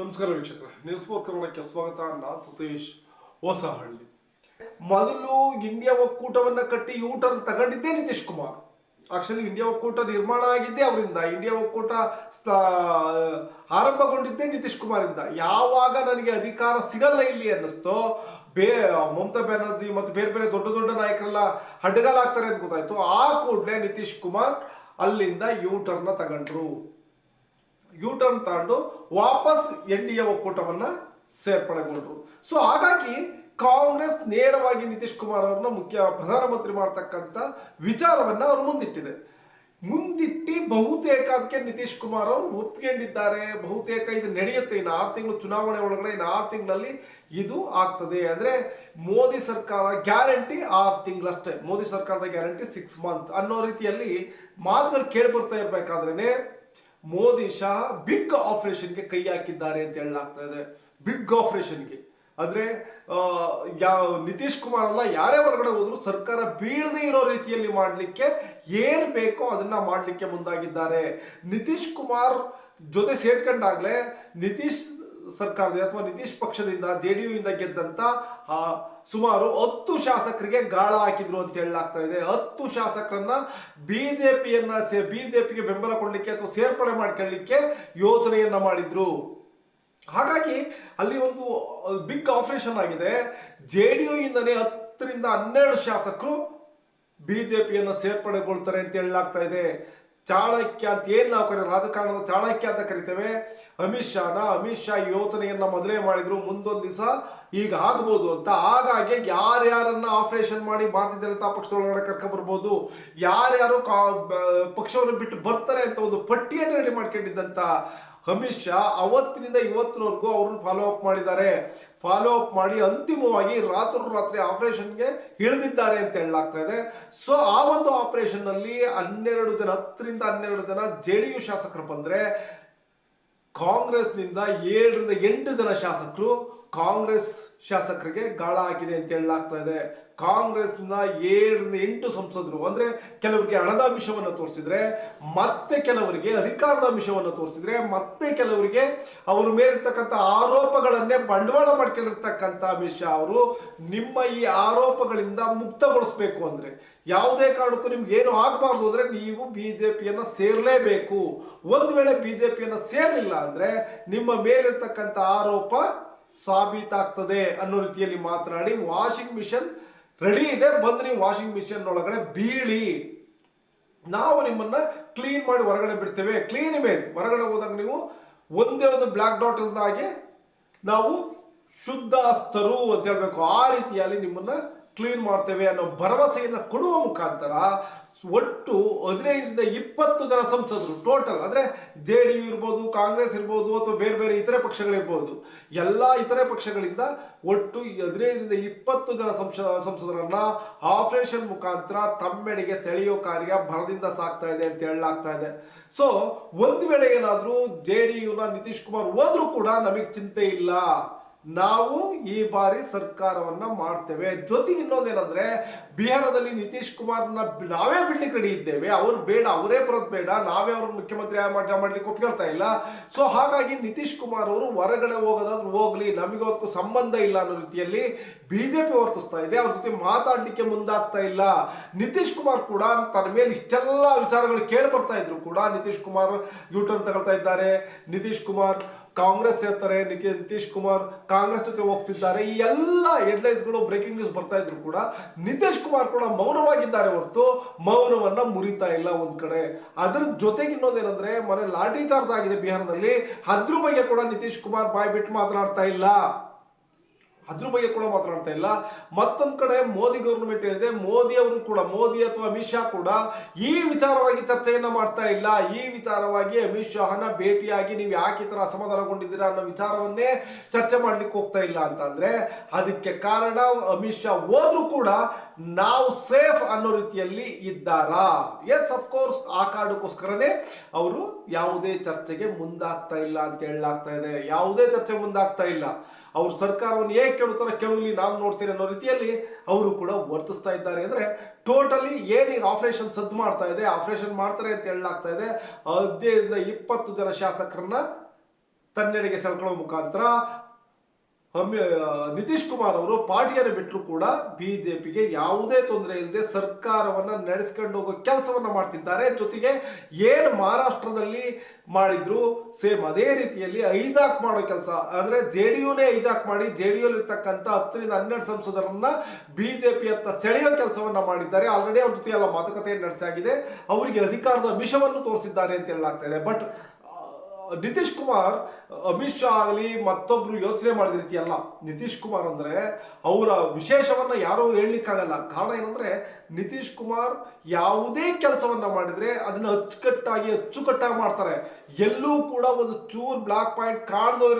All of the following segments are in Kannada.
ನಮಸ್ಕಾರ ವೀಕ್ಷಕರ ನ್ಯೂಸ್ ಫೋರ್ ಕನ್ನಡಕ್ಕೆ ಸ್ವಾಗತ, ನಾನು ಸತೀಶ್ ಹೊಸಹಳ್ಳಿ. ಮೊದಲು ಇಂಡಿಯಾ ಒಕ್ಕೂಟವನ್ನ ಕಟ್ಟಿ ಯೂ ಟರ್ನ್ ತಗೊಂಡಿದ್ದೇ ನಿತೀಶ್ ಕುಮಾರ್. ಆಕ್ಚುಲಿ ಇಂಡಿಯಾ ಒಕ್ಕೂಟ ನಿರ್ಮಾಣ ಆಗಿದ್ದೇ ಅವರಿಂದ. ಇಂಡಿಯಾ ಒಕ್ಕೂಟ ಆರಂಭಗೊಂಡಿದ್ದೇ ನಿತೀಶ್ ಕುಮಾರ್ ಇಂದ ಯಾವಾಗ ನನಗೆ ಅಧಿಕಾರ ಸಿಗಲ್ಲ ಇಲ್ಲಿ ಅನ್ನಿಸ್ತೋ, ಬೇ, ಮಮತಾ ಬ್ಯಾನರ್ಜಿ ಮತ್ತು ಬೇರೆ ಬೇರೆ ದೊಡ್ಡ ದೊಡ್ಡ ನಾಯಕರೆಲ್ಲ ಹಡ್ಡಗಾಲಾಗ್ತಾರೆ ಅಂತ ಗೊತ್ತಾಯ್ತು. ಆ ಕೂಡಲೇ ನಿತೀಶ್ ಕುಮಾರ್ ಅಲ್ಲಿಂದ ಯೂ ಟರ್ನ್ ತಗೊಂಡ್ರು. ಯೂ ಟರ್ನ್ ತಗೊಂಡು ವಾಪಸ್ ಎನ್ ಡಿ ಎ ಒಕ್ಕೂಟವನ್ನು ಸೇರ್ಪಡೆಗೊಂಡ್ರು. ಸೊ ಹಾಗಾಗಿ ಕಾಂಗ್ರೆಸ್ ನೇರವಾಗಿ ನಿತೀಶ್ ಕುಮಾರ್ ಅವ್ರನ್ನ ಮುಖ್ಯ ಪ್ರಧಾನಮಂತ್ರಿ ಮಾಡ್ತಕ್ಕಂಥ ವಿಚಾರವನ್ನ ಅವ್ರು ಮುಂದಿಟ್ಟಿದೆ. ಮುಂದಿಟ್ಟು ಬಹುತೇಕ ಅದಕ್ಕೆ ನಿತೀಶ್ ಕುಮಾರ್ ಅವರು ಒಪ್ಕೊಂಡಿದ್ದಾರೆ ಬಹುತೇಕ ಇದು ನಡೆಯುತ್ತೆ. ಇನ್ನು ಆರು ತಿಂಗಳು ಚುನಾವಣೆ ಒಳಗಡೆ ಇನ್ನು ಆರು ತಿಂಗಳಲ್ಲಿ ಇದು ಆಗ್ತದೆ. ಅಂದ್ರೆ ಮೋದಿ ಸರ್ಕಾರ ಗ್ಯಾರಂಟಿ ಆರು ತಿಂಗಳಷ್ಟೇ. ಮೋದಿ ಸರ್ಕಾರದ ಗ್ಯಾರಂಟಿ ಸಿಕ್ಸ್ ಮಂತ್ ಅನ್ನೋ ರೀತಿಯಲ್ಲಿ ಮಾತುಗಳು ಕೇಳಿ ಬರ್ತಾ ಇರ್ಬೇಕಾದ್ರೇನೆ ಮೋದಿ ಶಾ ಬಿಗ್ ಆಪರೇಷನ್ಗೆ ಕೈ ಹಾಕಿದ್ದಾರೆ ಅಂತ ಹೇಳಲಾಗ್ತಾ ಇದೆ. ಬಿಗ್ ಆಪರೇಷನ್ಗೆ. ಅಂದ್ರೆ ಯಾವ ನಿತೀಶ್ ಕುಮಾರ್ ಅಲ್ಲ, ಯಾರೇ ಹೊರಗಡೆ ಹೋದ್ರು ಸರ್ಕಾರ ಬೀಳದೇ ಇರೋ ರೀತಿಯಲ್ಲಿ ಮಾಡಲಿಕ್ಕೆ ಏನು ಬೇಕೋ ಅದನ್ನ ಮಾಡಲಿಕ್ಕೆ ಮುಂದಾಗಿದ್ದಾರೆ. ನಿತೀಶ್ ಕುಮಾರ್ ಜೊತೆ ಸೇರ್ಕೊಂಡಾಗ್ಲೇ ನಿತೀಶ್ ಸರ್ಕಾರದ ಅಥವಾ ನಿತೀಶ್ ಪಕ್ಷದಿಂದ, ಜೆ ಡಿ ಯು ಇಂದ ಗೆದ್ದಂತ ಆ ಸುಮಾರು ಹತ್ತು ಶಾಸಕರಿಗೆ ಗಾಳ ಹಾಕಿದ್ರು ಅಂತ ಹೇಳಲಾಗ್ತಾ ಇದೆ. ಹತ್ತು ಶಾಸಕರನ್ನ ಬಿಜೆಪಿಯನ್ನ ಬಿಜೆಪಿಗೆ ಬೆಂಬಲ ಕೊಡಲಿಕ್ಕೆ ಅಥವಾ ಸೇರ್ಪಡೆ ಮಾಡ್ಕೊಳ್ಳಿಕ್ಕೆ ಯೋಚನೆಯನ್ನ ಮಾಡಿದ್ರು. ಹಾಗಾಗಿ ಅಲ್ಲಿ ಒಂದು ಬಿಗ್ ಆಪರೇಷನ್ ಆಗಿದೆ. ಜೆ ಡಿ ಯು ಇಂದನೇ ಹತ್ತರಿಂದ ಹನ್ನೆರಡು ಶಾಸಕರು ಬಿಜೆಪಿಯನ್ನ ಸೇರ್ಪಡೆಗೊಳ್ತಾರೆ ಅಂತ ಹೇಳಲಾಗ್ತಾ ಇದೆ. ಚಾಣಕ್ಯ ಅಂತ ಏನ್ ನಾವು ಕರೀ, ರಾಜಕಾರಣದ ಚಾಣಕ್ಯ ಅಂತ ಕರಿತೇವೆ. ಅಮಿತ್ ಶಾನ, ಅಮಿತ್ ಶಾ ಯೋಚನೆಯನ್ನ ಮೊದಲೇ ಮಾಡಿದ್ರು. ಮುಂದೊಂದು ದಿವಸ ಈಗ ಆಗ್ಬೋದು ಅಂತ. ಹಾಗಾಗಿ ಯಾರ್ಯಾರನ್ನ ಆಪರೇಷನ್ ಮಾಡಿ ಭಾರತೀಯ ಜನತಾ ಪಕ್ಷದೊಳಗಡೆ ಬರ್ಬೋದು, ಯಾರ್ಯಾರು ಕಾ- ಪಕ್ಷವನ್ನು ಬಿಟ್ಟು ಬರ್ತಾರೆ ಅಂತ ಒಂದು ಪಟ್ಟಿಯನ್ನು ರೆಡಿ ಮಾಡ್ಕೊಂಡಿದ್ದಂತ ಅಮಿತ್ ಶಾ ಅವತ್ತಿನಿಂದ ಇವತ್ತಿನವರೆಗೂ ಅವ್ರನ್ನ ಫಾಲೋ ಅಪ್ ಮಾಡಿದ್ದಾರೆ. ಫಾಲೋ ಅಪ್ ಮಾಡಿ ಅಂತಿಮವಾಗಿ ರಾತ್ರಿ ಆಪರೇಷನ್ಗೆ ಇಳಿದಿದ್ದಾರೆ ಅಂತ ಹೇಳಲಾಗ್ತಾ ಇದೆ. ಸೊ ಆ ಒಂದು ಆಪರೇಷನ್ನಲ್ಲಿ ಹನ್ನೆರಡು ಜನ, ಹತ್ತರಿಂದ ಹನ್ನೆರಡು ಜನ ಜೆ ಡಿ ಯು ಶಾಸಕರು ಬಂದ್ರೆ ಕಾಂಗ್ರೆಸ್ನಿಂದ ಏಳರಿಂದ ಎಂಟು ಜನ ಶಾಸಕರು ಕಾಂಗ್ರೆಸ್ ಶಾಸಕರಿಗೆ ಗಾಳ ಹಾಕಿದೆ ಅಂತ ಹೇಳಲಾಗ್ತಾ ಇದೆ. ಕಾಂಗ್ರೆಸ್ನ ಏಳರಿಂದ ಎಂಟು ಸಂಸದರು, ಅಂದ್ರೆ ಕೆಲವರಿಗೆ ಹಣದ ಅಂಶವನ್ನು ತೋರಿಸಿದ್ರೆ, ಮತ್ತೆ ಕೆಲವರಿಗೆ ಅಧಿಕಾರದ ಅಂಶವನ್ನು ತೋರಿಸಿದ್ರೆ, ಮತ್ತೆ ಕೆಲವರಿಗೆ ಅವರ ಮೇಲಿರ್ತಕ್ಕಂಥ ಆರೋಪಗಳನ್ನೇ ಬಂಡವಾಳ ಮಾಡ್ಕೊಂಡಿರ್ತಕ್ಕಂಥ ಅಮಿತ್ ಶಾ ಅವರು ನಿಮ್ಮ ಈ ಆರೋಪಗಳಿಂದ ಮುಕ್ತಗೊಳಿಸ್ಬೇಕು ಅಂದ್ರೆ, ಯಾವುದೇ ಕಾರಣಕ್ಕೂ ನಿಮ್ಗೆ ಏನು ಆಗಬಾರ್ದು ಅಂದ್ರೆ ನೀವು ಬಿಜೆಪಿಯನ್ನ ಸೇರ್ಲೇಬೇಕು. ಒಂದು ವೇಳೆ ಬಿಜೆಪಿಯನ್ನ ಸೇರಲಿಲ್ಲ ಅಂದ್ರೆ ನಿಮ್ಮ ಮೇಲಿರ್ತಕ್ಕಂಥ ಆರೋಪ ಸಾಬೀತಾಗ್ತದೆ ಅನ್ನೋ ರೀತಿಯಲ್ಲಿ ಮಾತನಾಡಿ ವಾಷಿಂಗ್ ಮಿಷನ್ ರೆಡಿ ಇದೆ? ಬಂದ್ರಿ ನೀವು ವಾಷಿಂಗ್ ಮಿಷಿನ್ ಒಳಗಡೆ ಬೀಳಿ. ನಾವು ನಿಮ್ಮನ್ನ ಕ್ಲೀನ್ ಮಾಡಿ ಹೊರಗಡೆ ಬಿಡ್ತೇವೆ. ಕ್ಲೀನ್ ಇಮೇಜ್ ಹೊರಗಡೆ ಹೋದಾಗ ನೀವು ಒಂದೇ ಒಂದು ಬ್ಲ್ಯಾಕ್ ಡಾಟ್ ಇಲ್ದಾಗೆ ನಾವು ಶುದ್ಧ ಅಸ್ತರು ಅಂತ ಹೇಳ್ಬೇಕು. ಆ ರೀತಿಯಲ್ಲಿ ನಿಮ್ಮನ್ನ ಕ್ಲೀನ್ ಮಾಡ್ತೇವೆ ಅನ್ನೋ ಭರವಸೆಯನ್ನು ಕೊಡುವ ಮುಖಾಂತರ ಒಟ್ಟು ಹದಿನೈದರಿಂದ ಇಪ್ಪತ್ತು ಜನ ಸಂಸದರು ಟೋಟಲ್ ಅಂದರೆ ಜೆ ಡಿ ಯು ಇರ್ಬೋದು, ಕಾಂಗ್ರೆಸ್ ಇರ್ಬೋದು, ಅಥವಾ ಬೇರೆ ಬೇರೆ ಇತರೆ ಪಕ್ಷಗಳಿರ್ಬೋದು, ಎಲ್ಲ ಇತರೆ ಪಕ್ಷಗಳಿಂದ ಒಟ್ಟು ಹದಿನೈದರಿಂದ ಇಪ್ಪತ್ತು ಜನ ಸಂಸ ಸಂಸದರನ್ನ ಆಪರೇಷನ್ ಮುಖಾಂತರ ತಮ್ಮೆಡೆಗೆ ಸೆಳೆಯೋ ಕಾರ್ಯ ಭರದಿಂದ ಸಾಗ್ತಾ ಇದೆ ಅಂತ ಹೇಳಲಾಗ್ತಾ ಇದೆ. ಸೊ ಒಂದು ವೇಳೆ ಏನಾದರೂ ಜೆ ಡಿ ಯುನ ನಿತೀಶ್ ಕುಮಾರ್ ಹೋದರೂ ಕೂಡ ನಮಗೆ ಚಿಂತೆ ಇಲ್ಲ. ನಾವು ಈ ಬಾರಿ ಸರ್ಕಾರವನ್ನ ಮಾಡ್ತೇವೆ. ಜೊತೆಗೆ ಇನ್ನೊಂದೇನಂದ್ರೆ, ಬಿಹಾರದಲ್ಲಿ ನಿತೀಶ್ ಕುಮಾರ್ನ ನಾವೇ ಬಿಡ್ಲಿಕ್ಕೆ ರೆಡಿ ಇದ್ದೇವೆ. ಅವ್ರು ಬೇಡ, ಅವರೇ ಬರೋದು ಬೇಡ. ನಾವೇ ಅವ್ರ ಮುಖ್ಯಮಂತ್ರಿ ಮಾಡ- ಮಾಡ್ಲಿಕ್ಕೆ ಒಪ್ಕೊಳ್ತಾ ಇಲ್ಲ. ಸೊ ಹಾಗಾಗಿ ನಿತೀಶ್ ಕುಮಾರ್ ಅವರು ಹೊರಗಡೆ ಹೋಗೋದಾದ್ರೂ ಹೋಗ್ಲಿ, ನಮಗೆ ಸಂಬಂಧ ಇಲ್ಲ ಅನ್ನೋ ರೀತಿಯಲ್ಲಿ ಬಿಜೆಪಿ ವರ್ತಿಸ್ತಾ ಇದೆ. ಅವ್ರ ಜೊತೆ ಮಾತಾಡ್ಲಿಕ್ಕೆ ಮುಂದಾಗ್ತಾ ಇಲ್ಲ. ನಿತೀಶ್ ಕುಮಾರ್ ಕೂಡ ತನ್ನ ಮೇಲೆ ಇಷ್ಟೆಲ್ಲ ವಿಚಾರಗಳು ಕೇಳಿ ಬರ್ತಾ ಇದ್ರು ಕೂಡ. ನಿತೀಶ್ ಕುಮಾರ್ ಯೂಟರ್ನ್ ತಗೊಳ್ತಾ ಇದ್ದಾರೆ. ನಿತೀಶ್ ಕುಮಾರ್ ಕಾಂಗ್ರೆಸ್ ಸೇರ್ತಾರೆ ನಿತೀಶ್ ಕುಮಾರ್ ಕಾಂಗ್ರೆಸ್ ಜೊತೆ ಹೋಗ್ತಿದ್ದಾರೆ, ಈ ಎಲ್ಲ ಹೆಡ್ಲೈನ್ಸ್ಗಳು ಬ್ರೇಕಿಂಗ್ ನ್ಯೂಸ್ ಬರ್ತಾ ಇದ್ರು ಕೂಡ ನಿತೀಶ್ ಕುಮಾರ್ ಕೂಡ ಮೌನವಾಗಿದ್ದಾರೆ ಹೊರತು ಮೌನವನ್ನ ಮುರಿತಾ ಇಲ್ಲ ಒಂದ್ ಕಡೆ. ಅದ್ರ ಜೊತೆಗೆ ಇನ್ನೊಂದೇನಂದ್ರೆ ಮನೆ ಲಾಠಿ ಚಾರ್ಜ್ ಆಗಿದೆ ಬಿಹಾರದಲ್ಲಿ ಅದ್ರ ಬಗ್ಗೆ ಕೂಡ ನಿತೀಶ್ ಕುಮಾರ್ ಬಾಯ್ ಬಿಟ್ಟು ಮಾತನಾಡ್ತಾ ಇಲ್ಲ. ಅದ್ರ ಬಗ್ಗೆ ಕೂಡ ಮಾತನಾಡ್ತಾ ಇಲ್ಲ. ಮತ್ತೊಂದ್ ಕಡೆ ಮೋದಿ ಗೌರ್ಮೆಂಟ್ ಏನಿದೆ, ಮೋದಿ ಅವರು ಕೂಡ, ಮೋದಿ ಅಥವಾ ಅಮಿತ್ ಶಾ ಕೂಡ ಈ ವಿಚಾರವಾಗಿ ಚರ್ಚೆಯನ್ನ ಮಾಡ್ತಾ ಇಲ್ಲ. ಈ ವಿಚಾರವಾಗಿ ಅಮಿತ್ ಶಾಹನ ಭೇಟಿಯಾಗಿ ನೀವು ಯಾಕೆ ಈ ತರ ಅಸಮಾಧಾನಗೊಂಡಿದ್ದೀರಾ ಅನ್ನೋ ವಿಚಾರವನ್ನೇ ಚರ್ಚೆ ಮಾಡ್ಲಿಕ್ಕೆ ಹೋಗ್ತಾ ಇಲ್ಲ ಅಂತಂದ್ರೆ, ಅದಕ್ಕೆ ಕಾರಣ ಅಮಿತ್ ಶಾ ಹೋದ್ರು ಕೂಡ ನಾವು ಸೇಫ್ ಅನ್ನೋ ರೀತಿಯಲ್ಲಿ ಇದ್ದಾರಾ? ಎಸ್ ಅಫ್ಕೋರ್ಸ್ ಆ ಕಾರಣಕ್ಕೋಸ್ಕರನೇ ಅವರು ಯಾವುದೇ ಚರ್ಚೆಗೆ ಮುಂದಾಗ್ತಾ ಇಲ್ಲ ಅಂತ ಹೇಳಲಾಗ್ತಾ ಇದೆ. ಯಾವುದೇ ಚರ್ಚೆ ಮುಂದಾಗ್ತಾ ಇಲ್ಲ. ಅವ್ರು ಸರ್ಕಾರವನ್ನು ಏಕೆ ಕೇಳುತ್ತಾರೋ ಕೇಳಲಿ ನಾನು ನೋಡ್ತೀನಿ ಅನ್ನೋ ರೀತಿಯಲ್ಲಿ ಅವರು ಕೂಡ ವರ್ತಿಸ್ತಾ ಇದ್ದಾರೆ. ಅಂದ್ರೆ ಟೋಟಲಿ ಏನೀಗ ಆಪರೇಷನ್ ಸದ್ದು ಮಾಡ್ತಾ ಇದೆ ಆಪರೇಷನ್ ಮಾಡ್ತಾರೆ ಅಂತ ಹೇಳಲಾಗ್ತಾ ಇದೆ. ಹದಿನೈದರಿಂದ ಇಪ್ಪತ್ತು ಜನ ಶಾಸಕರನ್ನ ತನ್ನೆಡೆಗೆ ಸೆಳ್ಕೊಳ್ಳೋ ಮುಖಾಂತರ ಅಮಿ- ನಿತೀಶ್ ಕುಮಾರ್ ಅವರು ಪಾರ್ಟಿಯನ್ನು ಬಿಟ್ಟರು ಕೂಡ ಬಿಜೆಪಿಗೆ ಯಾವುದೇ ತೊಂದರೆ ಇಲ್ಲದೆ ಸರ್ಕಾರವನ್ನ ನಡೆಸ್ಕೊಂಡು ಹೋಗೋ ಕೆಲಸವನ್ನ ಮಾಡ್ತಿದ್ದಾರೆ. ಜೊತೆಗೆ ಏನು ಮಹಾರಾಷ್ಟ್ರದಲ್ಲಿ ಮಾಡಿದ್ರು, ಸೇಮ್ ಅದೇ ರೀತಿಯಲ್ಲಿ ಐಜಾಕ್ ಮಾಡೋ ಕೆಲಸ, ಅಂದ್ರೆ ಜೆ ಡಿ ಯುನೇ ಐಜಾಕ್ ಮಾಡಿ ಜೆ ಡಿ ಇರ್ತಕ್ಕಂಥ ಹತ್ತರಿಂದ ಹನ್ನೆರಡು ಸಂಸದರನ್ನ ಬಿಜೆಪಿ ಹತ್ತ ಸೆಳೆಯೋ ಕೆಲಸವನ್ನ ಮಾಡಿದ್ದಾರೆ. ಆಲ್ರೆಡಿ ಅವ್ರ ಜೊತೆ ಎಲ್ಲ ಮಾತುಕತೆಯನ್ನು ನಡೆಸಾಗಿದೆ ಅವರಿಗೆ ಅಧಿಕಾರದ ವಿಷವನ್ನು ತೋರಿಸಿದ್ದಾರೆ ಅಂತ ಹೇಳಲಾಗ್ತಾ ಇದೆ. ಬಟ್ ನಿತೀಶ್ ಕುಮಾರ್, ಅಮಿತ್ ಶಾ ಆಗಲಿ ಮತ್ತೊಬ್ರು ಯೋಚನೆ ಮಾಡಿದ ರೀತಿ ನಿತೀಶ್ ಕುಮಾರ್ ಅಂದ್ರೆ ಅವರ ವಿಶೇಷವನ್ನ ಯಾರೂ ಹೇಳಲಿಕ್ಕಾಗಲ್ಲ. ಕಾರಣ ಏನಂದರೆ ನಿತೀಶ್ ಕುಮಾರ್ ಯಾವುದೇ ಕೆಲಸವನ್ನ ಮಾಡಿದ್ರೆ ಅದನ್ನ ಅಚ್ಚುಕಟ್ಟಾಗಿ ಅಚ್ಚುಕಟ್ಟಾಗಿ ಮಾಡ್ತಾರೆ. ಎಲ್ಲೂ ಕೂಡ ಒಂದು ಚೂರ್ ಬ್ಲಾಕ್ ಪಾಯಿಂಟ್ ಕಾಣದೋ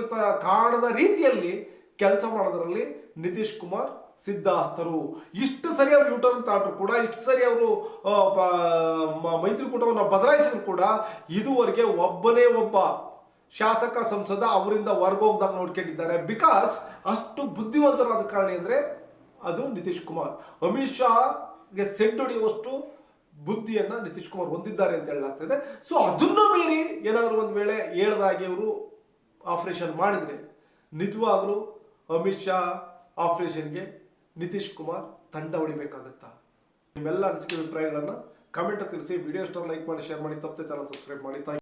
ಕಾಣದ ರೀತಿಯಲ್ಲಿ ಕೆಲಸ ಮಾಡೋದರಲ್ಲಿ ನಿತೀಶ್ ಕುಮಾರ್ ಸಿದ್ಧಾಸ್ತರು ಇಷ್ಟು ಸರಿ ಅವರು ಯೂಟರ್ನ್ ತಾಂಡ್ರು ಕೂಡ, ಇಷ್ಟು ಸರಿ ಅವರು ಮೈತ್ರಿಕೂಟವನ್ನು ಬದಲಾಯಿಸಿದ್ರು ಕೂಡ, ಇದುವರೆಗೆ ಒಬ್ಬನೇ ಒಬ್ಬ ಶಾಸಕ ಸಂಸದ ಅವರಿಂದ ಹೊರಗೋಗ್ದಾಗ ನೋಡ್ಕೊಂಡಿದ್ದಾರೆ. ಬಿಕಾಸ್ ಅಷ್ಟು ಬುದ್ಧಿವಂತರಾದ ಕಾರಣ ಅಂದರೆ ಅದು ನಿತೀಶ್ ಕುಮಾರ್. ಅಮಿತ್ ಶಾಗೆ ಸೆಡ್ಡೊಡೆಯುವಷ್ಟು ಬುದ್ಧಿಯನ್ನು ನಿತೀಶ್ ಕುಮಾರ್ ಹೊಂದಿದ್ದಾರೆ ಅಂತ ಹೇಳಲಾಗ್ತದೆ. ಸೊ ಅದನ್ನು ಮೀರಿ ಏನಾದರೂ ಒಂದು ವೇಳೆ ಹೇಳ್ದಾಗೆ ಅವರು ಆಪರೇಷನ್ ಮಾಡಿದರೆ, ನಿಜವಾಗಲೂ ಅಮಿತ್ ಶಾ ಆಪರೇಷನ್ಗೆ ನಿತೀಶ್ ಕುಮಾರ್ ತಂಡ ಹೊಡಿಬೇಕಾಗತ್ತಾ? ನಿಮ್ಮೆಲ್ಲ ಅನಿಸಿಕೆ ಅಭಿಪ್ರಾಯಗಳನ್ನು ಕಮೆಂಟ್ ತಿಳಿಸಿ. ವಿಡಿಯೋ ಇಷ್ಟ ಲೈಕ್ ಮಾಡಿ ಶೇರ್ ಮಾಡಿ. ತಪ್ಪದೆ ಚಾನಲ್ ಸಬ್ಸ್ಕ್ರೈಬ್ ಮಾಡಿ.